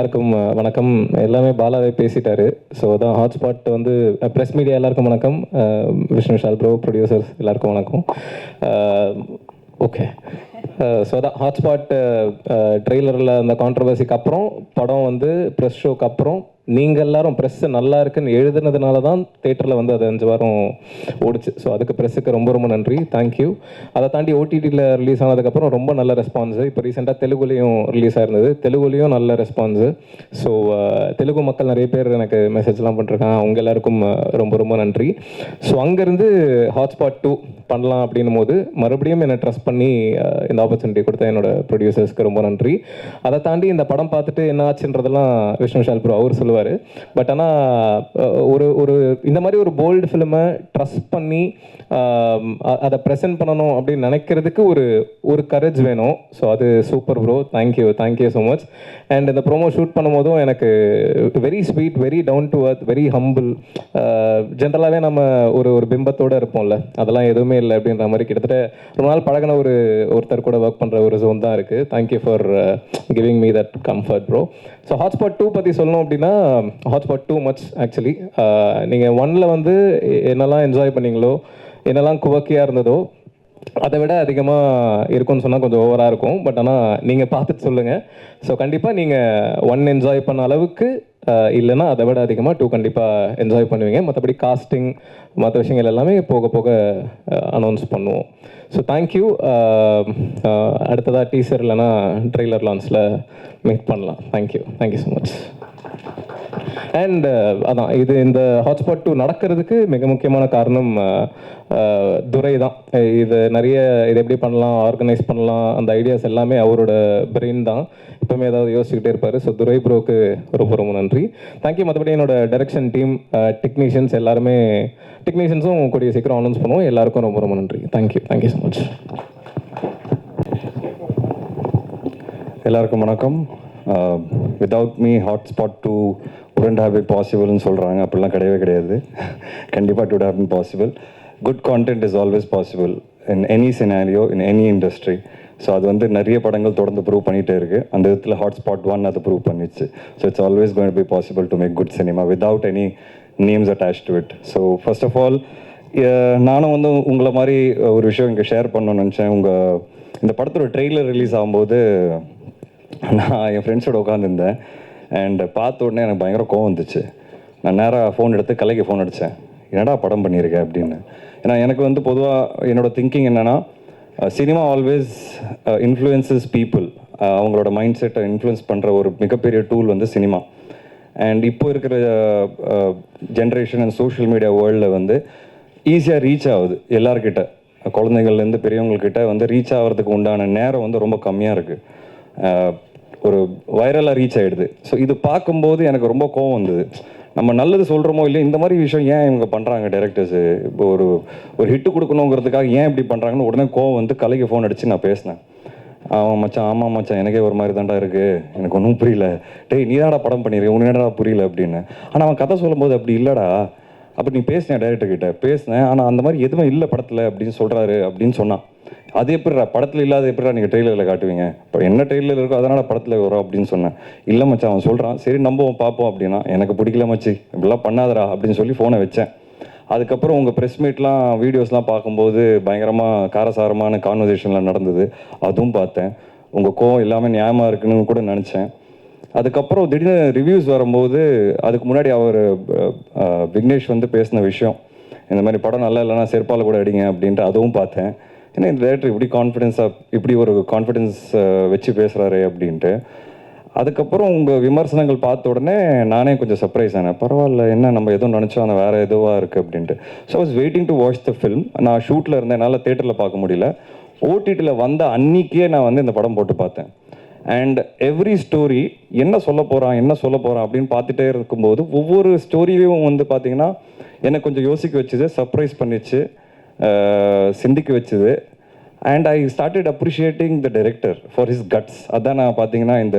எல்லாருக்கும் வணக்கம். எல்லாமே பாலாவே பேசிட்டாரு. ஸோ அதான் ஹாட்ஸ்பாட் வந்து ப்ரெஸ் மீடியா எல்லாருக்கும் வணக்கம். விஷ்ணு விஷால் ப்ரோ ப்ரொடியூசர்ஸ் எல்லாருக்கும் வணக்கம். ஓகே ஸோ அதான் ஹாட்ஸ்பாட் ட்ரெய்லரில் அந்த கான்ட்ரவர்சிக்கு அப்புறம் படம் வந்து ப்ரெஸ் ஷோக்கு அப்புறம் நீங்கள் எல்லாரும் ப்ரெஸ் நல்லா இருக்குன்னு எழுதுனதுனால தான் தேட்டரில் வந்து அது அஞ்சு வாரம் ஓடிச்சு. ஸோ அதுக்கு ப்ரெஸ்ஸுக்கு ரொம்ப ரொம்ப நன்றி. தேங்க்யூ அதை தாண்டி ஓடிடியில் ரிலீஸ் ஆனதுக்கப்புறம் ரொம்ப நல்ல ரெஸ்பான்ஸு இப்போ ரீசெண்டாக தெலுங்குலேயும் ரிலீஸ் ஆயிருந்தது. தெலுங்குலேயும் நல்ல ரெஸ்பான்ஸு ஸோ தெலுங்கு மக்கள் நிறைய பேர் எனக்கு மெசேஜ்லாம் பண்ணிருக்காங்க. அவங்க எல்லாருக்கும் ரொம்ப ரொம்ப நன்றி. ஸோ அங்கேருந்து ஹாட்ஸ்பாட் டூ பண்ணலாம் அப்படின்னும் போது மறுபடியும் என்னை ட்ரஸ்ட் பண்ணி இந்த ஆப்பர்ச்சுனிட்டி கொடுத்த என்னோட ப்ரொடியூசர்ஸ்க்கு ரொம்ப நன்றி. அதை தாண்டி இந்த படம் பார்த்துட்டு என்ன ஆச்சுன்றதெல்லாம் விஷ்ணு ஷால் ப்ரோ அவர் சொல்லுவார். பட் ஆனால் ஒரு ஒரு இந்த மாதிரி ஒரு போல்டு ஃபிலிமை ட்ரஸ்ட் பண்ணி அதை ப்ரெசென்ட் பண்ணணும் அப்படின்னு நினைக்கிறதுக்கு ஒரு ஒரு கரேஜ் வேணும். ஸோ அது super bro thank you thank you so much and இந்த ப்ரோமோ ஷூட் பண்ணும்போதும் எனக்கு very sweet very down to earth very humble ஜென்ரலாகவே நம்ம ஒரு ஒரு பிம்பத்தோடு இருப்போம்ல. அதெல்லாம் எதுவுமே இல்லை அப்படின்ற மாதிரி கிட்டத்தட்ட ரொம்ப நாள் பழகின ஒரு ஒருத்தர் கூட ஒர்க் பண்ணுற ஒரு ஜோன் தான் இருக்குது thank you for giving me that comfort bro so Hotspot two பற்றி சொல்லணும் அப்படின்னா ஹாட்ஸ்பாட் டூ மச் ஆக்சுவலி நீங்கள் ஒன்னில் வந்து என்னெல்லாம் என்ஜாய் பண்ணீங்களோ என்னெல்லாம் குவக்கியாக இருந்ததோ அதை விட அதிகமாக இருக்கும்னு சொன்னால் கொஞ்சம் ஓவராக இருக்கும். பட் ஆனால் நீங்கள் பார்த்துட்டு சொல்லுங்கள் ஸோ கண்டிப்பாக நீங்கள் ஒன் என்ஜாய் பண்ண அளவுக்கு இல்லைன்னா அதை விட அதிகமாக டூ கண்டிப்பாக என்ஜாய் பண்ணுவீங்க. மற்றபடி காஸ்டிங் மற்ற விஷயங்கள் எல்லாமே போக போக அனௌன்ஸ் பண்ணுவோம். ஸோ தேங்க்யூ அடுத்ததாக டீசர் இல்லைன்னா ட்ரெய்லர் லான்ஸில் மீட் பண்ணலாம். Thank you thank you so much and அதான் இது இந்த ஹாட்ஸ்பாட் டூ நடக்கிறதுக்கு மிக முக்கியமான காரணம் துரை தான். இது நிறைய இது எப்படி பண்ணலாம் ஆர்கனைஸ் பண்ணலாம் அந்த ஐடியாஸ் எல்லாமே அவரோட பிரெயின் தான். எப்பவுமே ஏதாவது யோசிச்சுக்கிட்டே இருப்பார். ஸோ துரை ப்ரோக்கு ரொம்ப ரொம்ப நன்றி. தேங்க்யூ மற்றபடி என்னோட டைரக்ஷன் டீம் டெக்னீஷியன்ஸ் எல்லாருமே டெக்னீஷியன்ஸும் கூடிய சீக்கிரம் அனௌன்ஸ் பண்ணுவோம். எல்லாருக்கும் ரொம்ப ரொம்ப நன்றி. தேங்க்யூ தேங்க்யூ ஸோ மச் எல்லாருக்கும் வணக்கம். Without me Hotspot two wouldn't have be பாசிபிள்னு சொல்கிறாங்க அப்படிலாம் கிடையவே கிடையாது. கண்டிப்பாக to have in possible good content is always possible in any scenario in any industry so அது வந்து நிறைய படங்கள் தொடர்ந்து ப்ரூவ் பண்ணிகிட்டே இருக்குது அந்த விதத்தில் ஹாட்ஸ்பாட் ஒன் அது ப்ரூவ் பண்ணிச்சு. So it's always going be possible to make good cinema without any names attached to it so first of all நானும் வந்து உங்களை மாதிரி eh, ஒரு விஷயம் இங்கே ஷேர் பண்ணணும்னு நினச்சேன். உங்கள் இந்த படத்தோட ட்ரெய்லர் ரிலீஸ் ஆகும்போது நான் என் ஃப்ரெண்ட்ஸோட உட்காந்துருந்தேன் அண்ட் பார்த்த உடனே எனக்கு பயங்கர கோவம் வந்துச்சு. நான் நேராக ஃபோன் எடுத்து கலைக்கு ஃபோன் அடித்தேன் என்னடா படம் பண்ணியிருக்கேன் அப்படின்னு. ஏன்னா எனக்கு வந்து பொதுவாக என்னோட திங்கிங் என்னென்னா சினிமா ஆல்வேஸ் இன்ஃப்ளூயன்சஸ் பீப்புள் அவங்களோட மைண்ட் செட்டை இன்ஃப்ளூயன்ஸ் பண்ணுற ஒரு மிகப்பெரிய டூல் வந்து சினிமா அண்ட் இப்போ இருக்கிற ஜென்ரேஷன் அண்ட் சோஷியல் மீடியா வேர்ல்டில் வந்து ஈஸியாக ரீச் ஆகுது. எல்லார்கிட்ட குழந்தைங்கள்லேருந்து பெரியவங்கக்கிட்ட வந்து ரீச் ஆகிறதுக்கு உண்டான நேரம் வந்து ரொம்ப கம்மியாக இருக்குது ஒரு வைரலாக ரீச் ஆகிடுது ஸோ இது பார்க்கும்போது எனக்கு ரொம்ப கோவம் வந்தது. நம்ம நல்லது சொல்கிறோமோ இல்லை இந்த மாதிரி விஷயம் ஏன் இவங்க பண்ணுறாங்க டேரக்டர்ஸு இப்போ ஒரு ஒரு ஹிட்டு கொடுக்கணுங்கிறதுக்காக ஏன் இப்படி பண்ணுறாங்கன்னு உடனே கோவம் வந்து கலைக்கு ஃபோன் அடித்து நான் பேசினேன். அவன் மச்சான் ஆமாம் மச்சான் எனக்கே ஒரு மாதிரி தாண்டா இருக்குது எனக்கு ஒன்றும் புரியல. டேய் நீ தாடா படம் பண்ணியிருக்கேன் உனக்கு என்னடா புரியல அப்படின்னு. ஆனால் அவன் கதை சொல்லும்போது அப்படி இல்லைடா. அப்போ நீ பேசினேன் டைரக்டர் கிட்ட. பேசினேன். ஆனால் அந்த மாதிரி எதுவுமே இல்லை படத்தில் அப்படின்னு சொல்கிறாரு அப்படின்னு சொன்னான் அது எப்படிடா? படத்தில் இல்லாத எப்படிடா நீங்கள் ட்ரெய்லரில் காட்டுவீங்க? இப்போ என்ன ட்ரெய்லர் இருக்கோ அதனால் படத்தில் வரும் அப்படின்னு சொன்னேன். இல்லை மச்சான் அவன் சொல்கிறான் சரி நம்புவோம் பார்ப்போம் அப்படின்னா எனக்கு பிடிக்கல மச்சி. இப்படிலாம் பண்ணாதடா அப்படின்னு சொல்லி ஃபோனை வச்சேன். அதுக்கப்புறம் உங்கள் ப்ரெஸ் மீட்லாம் வீடியோஸ்லாம் பார்க்கும்போது பயங்கரமாக காரசாரமான கான்வர்சேஷன்லாம் நடந்தது. அதுவும் பார்த்தேன். உங்கள் கோவம் எல்லாமே நியாயமாக இருக்குன்னு கூட நினச்சேன். அதுக்கப்புறம் திடீர்னு ரிவ்யூஸ் வரும்போது அதுக்கு முன்னாடி அவர் விக்னேஷ் வந்து பேசின விஷயம் இந்த மாதிரி படம் நல்லா இல்லைன்னா செருப்பால் கூட அடிங்க அப்படின்ட்டு அதுவும் பார்த்தேன். ஏன்னா இந்த டேரக்டர் இப்படி கான்ஃபிடென்ஸாக இப்படி ஒரு கான்ஃபிடென்ஸ் வச்சு பேசுகிறாரு அப்படின்ட்டு. அதுக்கப்புறம் உங்கள் விமர்சனங்கள் பார்த்த உடனே நானே கொஞ்சம் சர்ப்ரைஸ் ஆனேன். பரவாயில்ல என்ன நம்ம எதுவும் நினச்சோம் அந்த வேறு எதுவாக இருக்குது அப்படின்ட்டு. So was waiting to watch the film நான் ஷூட்டில் இருந்தேன் என்னால் தேட்டரில் பார்க்க முடியல. ஓடிடியில் வந்த அன்னிக்கே நான் வந்து இந்த படம் போட்டு பார்த்தேன். அண்ட் எவ்ரி ஸ்டோரி என்ன சொல்ல போகிறான் என்ன சொல்ல போகிறான் அப்படின்னு பார்த்துட்டே இருக்கும்போது ஒவ்வொரு ஸ்டோரியும் வந்து பார்த்தீங்கன்னா என்னை கொஞ்சம் யோசிக்க வச்சுது சர்ப்ரைஸ் பண்ணிச்சு சிந்திக்க வச்சுது. And I started appreciating the director for his guts அதான் நான் பார்த்தீங்கன்னா இந்த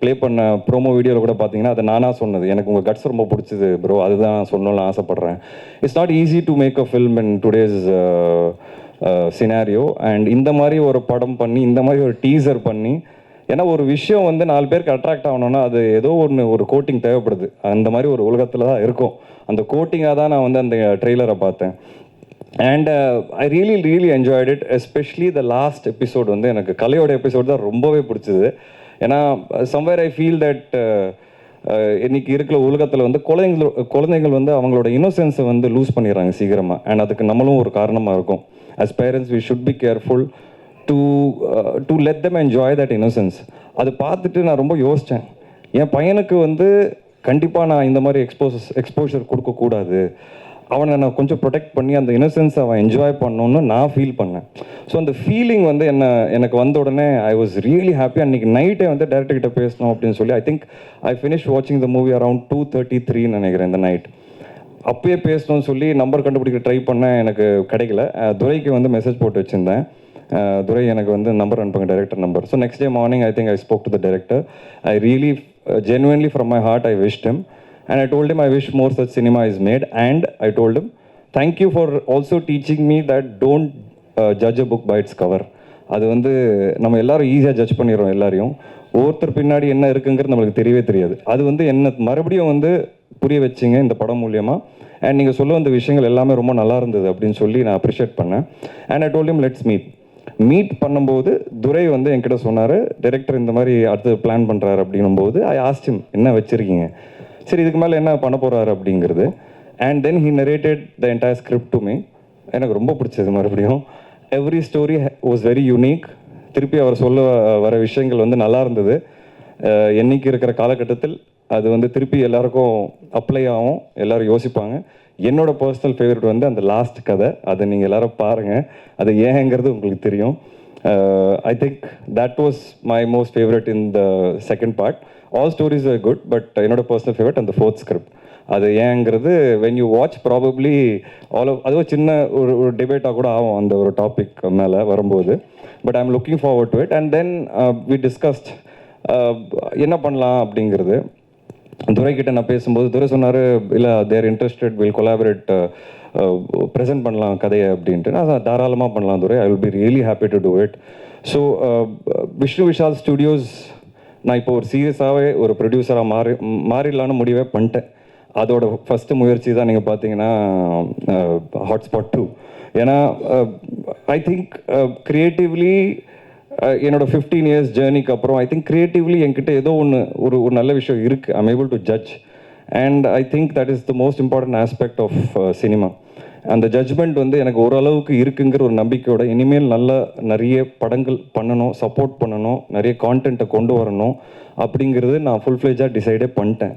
ப்ளே பண்ண ப்ரோமோ வீடியோவில் கூட பார்த்தீங்கன்னா அது நானாக சொன்னது. எனக்கு உங்கள் கட்ஸ் ரொம்ப பிடிச்சது ப்ரோ அதுதான் நான் சொல்லணும்னு ஆசைப்பட்றேன். It's not easy to make a film in today's scenario and இந்த மாதிரி ஒரு படம் பண்ணி இந்த மாதிரி ஒரு டீசர் பண்ணி ஏன்னா ஒரு விஷயம் வந்து நாலு பேருக்கு அட்ராக்ட் ஆகணும்னா அது ஏதோ ஒன்று ஒரு கோட்டிங் தேவைப்படுது. அந்த மாதிரி ஒரு உலகத்தில் தான் இருக்கும். அந்த கோட்டிங்காக தான் நான் வந்து அந்த ட்ரெய்லரை பார்த்தேன். And I really really enjoyed it especially the last episode வந்து எனக்கு கலையோட எபிசோட் தான் ரொம்பவே பிடிச்சது. ஏன்னா சம்வேர் ஐ ஃபீல் தட் இன்னைக்கு இருக்கிற உலகத்தில் வந்து குழந்தைங்கள் குழந்தைகள் வந்து அவங்களோட இன்னோசென்ஸை வந்து லூஸ் பண்ணிடுறாங்க சீக்கிரமாக அண்ட் அதுக்கு நம்மளும் ஒரு காரணமாக இருக்கும். As parents we should be careful to to let them enjoy that innocence அது பார்த்துட்டு நான் ரொம்ப யோசித்தேன் என் பையனுக்கு வந்து கண்டிப்பாக நான் இந்த மாதிரி எக்ஸ்போசஸ் எக்ஸ்போஷர் கொடுக்கக்கூடாது. அவனை நான் கொஞ்சம் ப்ரொடெக்ட் பண்ணி அந்த இன்னசென்ஸ் அவன் என்ஜாய் பண்ணணும்னு நான் ஃபீல் பண்ணேன். ஸோ அந்த ஃபீலிங் வந்து என்ன எனக்கு வந்த உடனே ஐ வாஸ் ரியலி ஹாப்பி அன்றைக்கி நைட்டே வந்து டேரக்டர் கிட்ட பேசணும் அப்படின்னு சொல்லி ஐ திங்க் ஐ ஃபினிஷ் வாட்சிங் the movie around two thirty த்ரீன்னு நினைக்கிறேன் இந்த நைட் அப்பயே பேசணும்னு சொல்லி நம்பர் கண்டுபிடிக்க ட்ரை பண்ணேன் எனக்கு கிடைக்கல. துரைக்கு வந்து மெசேஜ் போட்டு வச்சுருந்தேன். துரை எனக்கு வந்து நம்பர் அனுப்புங்க director number so next day morning I think I spoke to the director I really genuinely from my heart I wish him and I told him I wish more such cinema is made and I told him thank you for also teaching me that don't uh, judge a book by அது வந்து நம்ம எல்லாரும் ஈஸியாக judge பண்ணிடுறோம் எல்லாரையும். ஒவ்வொருத்தர் பின்னாடி என்ன இருக்குங்கிறது நம்மளுக்கு தெரியவே தெரியாது. அது வந்து என்ன மறுபடியும் வந்து புரிய வச்சிங்க இந்த படம் மூலியமாக அண்ட் நீங்கள் சொல்ல வந்த விஷயங்கள் எல்லாமே ரொம்ப நல்லா இருந்தது அப்படின்னு சொல்லி நான் அப்ரிஷியேட் பண்ணேன். And I told him let's meet meet பண்ணும்போது துரை வந்து என்கிட்ட சொன்னார் டைரக்டர் இந்த மாதிரி அடுத்து பிளான் பண்ணுறாரு அப்படின்னும்போது ஐ ஆஸ்டிம் என்ன வச்சுருக்கீங்க? சரி இதுக்கு மேலே என்ன பண்ண போகிறாரு அப்படிங்கிறது. And then he narrated the entire script to me எனக்கு ரொம்ப பிடிச்சது மறுபடியும். Every story was very unique திருப்பி அவர் சொல்ல வர விஷயங்கள் வந்து நல்லா இருந்தது. என்னைக்கு இருக்கிற காலகட்டத்தில் அது வந்து திருப்பி எல்லாருக்கும் அப்ளை ஆகும். எல்லோரும் யோசிப்பாங்க. என்னோட பர்சனல் ஃபேவரட் வந்து அந்த லாஸ்ட் கதை. அதை நீங்கள் எல்லாரும் பாருங்கள் அது ஏங்கிறது உங்களுக்கு தெரியும். I think that was my most favourite in the second part all stories are good but என்னோட பர்சனல் ஃபேவரட் அந்த ஃபோர்த் ஸ்கிரிப்ட் அது ஏங்கிறது when you watch probably all அதுவும் சின்ன ஒரு ஒரு டிபேட்டாக கூட ஆகும் அந்த ஒரு டாபிக் மேலே வரும்போது. But I am looking forward to it and then we discussed என்ன பண்ணலாம் அப்படிங்கிறது. துரை கிட்ட நான் பேசும்போது துரை சொன்னார் இல்லை there interested will collaborate present பண்ணலாம் கதையை அப்படின்ட்டு. நான் தாராளமாக பண்ணலாம் Durai I will be really happy to do it so Vishnu Vishal studios நான் இப்போ ஒரு சீரியஸாகவே ஒரு ப்ரொடியூசராக மாறி மாறிடலான்னு முடிவே பண்ணிட்டேன். அதோட ஃபஸ்ட்டு முயற்சி தான் நீங்கள் பார்த்தீங்கன்னா uh, ஹாட்ஸ்பாட் டூ ஏன்னா ஐ திங்க் க்ரியேட்டிவ்லி என்னோட ஃபிஃப்டீன் இயர்ஸ் ஜேர்னிக்கு அப்புறம் ஐ திங்க் க்ரியேட்டிவ்லி என்கிட்ட ஏதோ ஒன்று ஒரு ஒரு நல்ல விஷயம் இருக்குது I'm able to judge and I think that is the most important aspect of cinema அந்த ஜட்ஜ்மெண்ட் வந்து எனக்கு ஓரளவுக்கு இருக்குங்கிற ஒரு நம்பிக்கையோட இனிமேல் நல்ல நிறைய படங்கள் பண்ணணும் சப்போர்ட் பண்ணணும் நிறைய கான்டென்ட்டை கொண்டு வரணும் அப்படிங்கிறது நான் ஃபுல் ஃப்ளேஜாக டிசைடே பண்ணிட்டேன்.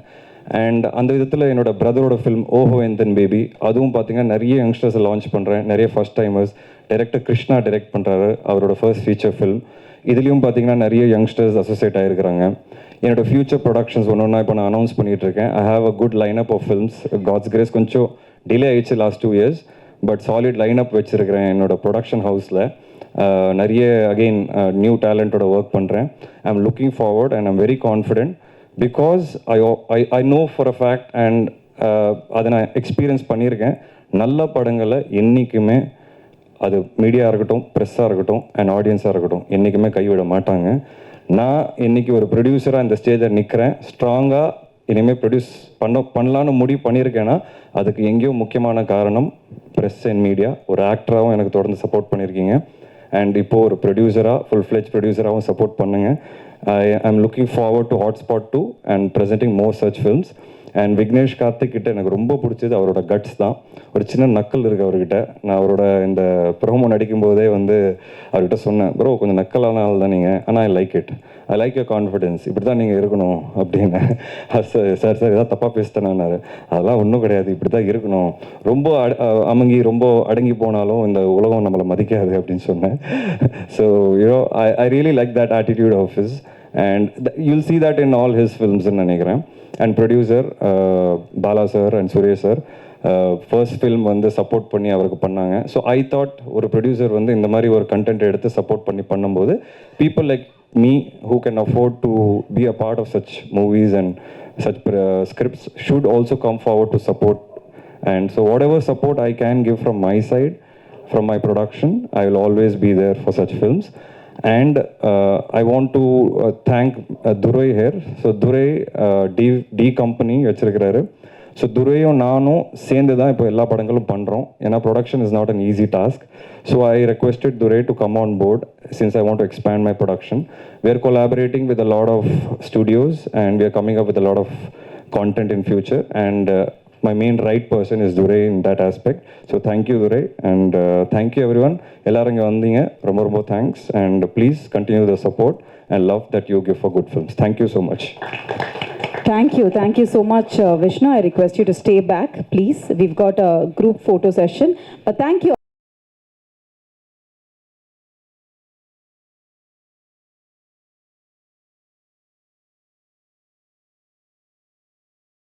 அண்ட் அந்த விதத்தில் என்னோட பிரதரோட ஃபிலிம் ஓஹோ எந்தன் பேபி அதுவும் பார்த்தீங்கன்னா நிறைய யங்ஸ்டர்ஸை லான்ச் பண்ணுறேன் நிறைய first timers director Krishna direct பண்ணுறாரு அவரோட ஃபர்ஸ்ட் ஃபீச்சர் ஃபிலிம் இதுலேயும் பார்த்தீங்கன்னா நிறைய யங்ஸ்டர்ஸ் அசோசியேட் ஆகிருக்கிறாங்க என்னோட ஃபியூச்சர் ப்ரொடக்ஷன்ஸ் ஒன்று ஒன்றா இப்போ நான் அனௌன்ஸ் பண்ணிகிட்டு இருக்கேன். I have a good line up of films God's grace கொஞ்சம் டிலே ஆயிடுச்சு last two years but solid line up வச்சுருக்கிறேன் என்னோட ப்ரொடக்ஷன் ஹவுஸில் நிறைய அகெயின் நியூ டேலண்ட்டோட ஒர்க் பண்ணுறேன் I am looking forward and I'm very confident because I I I know for a fact and அதை நான் எக்ஸ்பீரியன்ஸ் பண்ணியிருக்கேன். நல்ல படங்களை என்றைக்குமே அது மீடியா இருக்கட்டும் ப்ரெஸ்ஸாக இருக்கட்டும் அண்ட் ஆடியன்ஸாக இருக்கட்டும் என்றைக்குமே கைவிட மாட்டாங்க. நான் இன்னைக்கு ஒரு ப்ரொடியூசராக இந்த ஸ்டேஜில் நிற்கிறேன் ஸ்ட்ராங்காக இனிமேல் ப்ரொடியூஸ் பண்ண பண்ணலான்னு முடிவு பண்ணியிருக்கேன்னா அதுக்கு எங்கேயோ முக்கியமான காரணம் ப்ரெஸ் அண்ட் மீடியா ஒரு ஆக்டராகவும் எனக்கு தொடர்ந்து சப்போர்ட் பண்ணியிருக்கீங்க. அண்ட் இப்போது ஒரு ப்ரொடியூசராக ஃபுல் ஃப்ளெஜ் ப்ரொடியூசராகவும் சப்போர்ட் பண்ணுங்கள் I am looking forward to Hotspot 2 and presenting more such films. And Vignesh Karthik கிட்ட எனக்கு ரொம்ப பிடிச்சது அவரோட கட்ஸ் தான். ஒரு சின்ன நக்கல் இருக்கு அவர்கிட்ட. நான் அவரோட இந்த ப்ரோமோ நடிக்கும் போதே வந்து அவர்கிட்ட சொன்னேன் ப்ரோ கொஞ்சம் நக்கலான ஆள் தான் நீங்கள் ஆனால் I like it I like your confidence இப்படி தான் நீங்கள் இருக்கணும். அப்படின்னு. சார் சார் சார் ஏதாவது தப்பாக பேசிட்டேனாரு அதெல்லாம் ஒன்றும் கிடையாது. இப்படி தான் இருக்கணும். ரொம்ப அட ரொம்ப அடங்கி போனாலும் இந்த உலகம் நம்மளை மதிக்காது அப்படின்னு சொன்னேன். So you know I I really like that attitude of is and you'll see that in all his ஃபில்ம்ஸ்னு நினைக்கிறேன் and producer Bala sir and Suresh sir first film வந்து சப்போர்ட் பண்ணி அவருக்கு பண்ணாங்க. ஸோ ஐ தாட் ஒரு producer வந்து இந்த மாதிரி ஒரு கண்டென்ட் எடுத்து சப்போர்ட் பண்ணி பண்ணும்போது people like me who can afford to be a part of such movies and such scripts should also come forward to support and so whatever support I can give from my side from my production I will always be there for such films And uh, I want to uh, thank uh, Durai here. So Durai uh, D, D company வச்சிருக்கிறாரு so துரையும் நானும் சேர்ந்து தான் இப்போ எல்லா படங்களும் பண்ணுறோம் ஏன்னா production is not an easy task so I requested Durai to come on board since I want to expand my production we're collaborating with a lot of studios and we are coming up with a lot of content in future and my main right person is Durai in that aspect. So thank you Durai and uh, thank you everyone. எல்லாரும் இங்கே வந்தீங்க ரொம்ப ரொம்ப thanks and please continue the support and love that you give for good films thank you so much Thank you. Thank you so much, uh, Vishnu. I request you to stay back, please. We've got a group photo session. But thank you.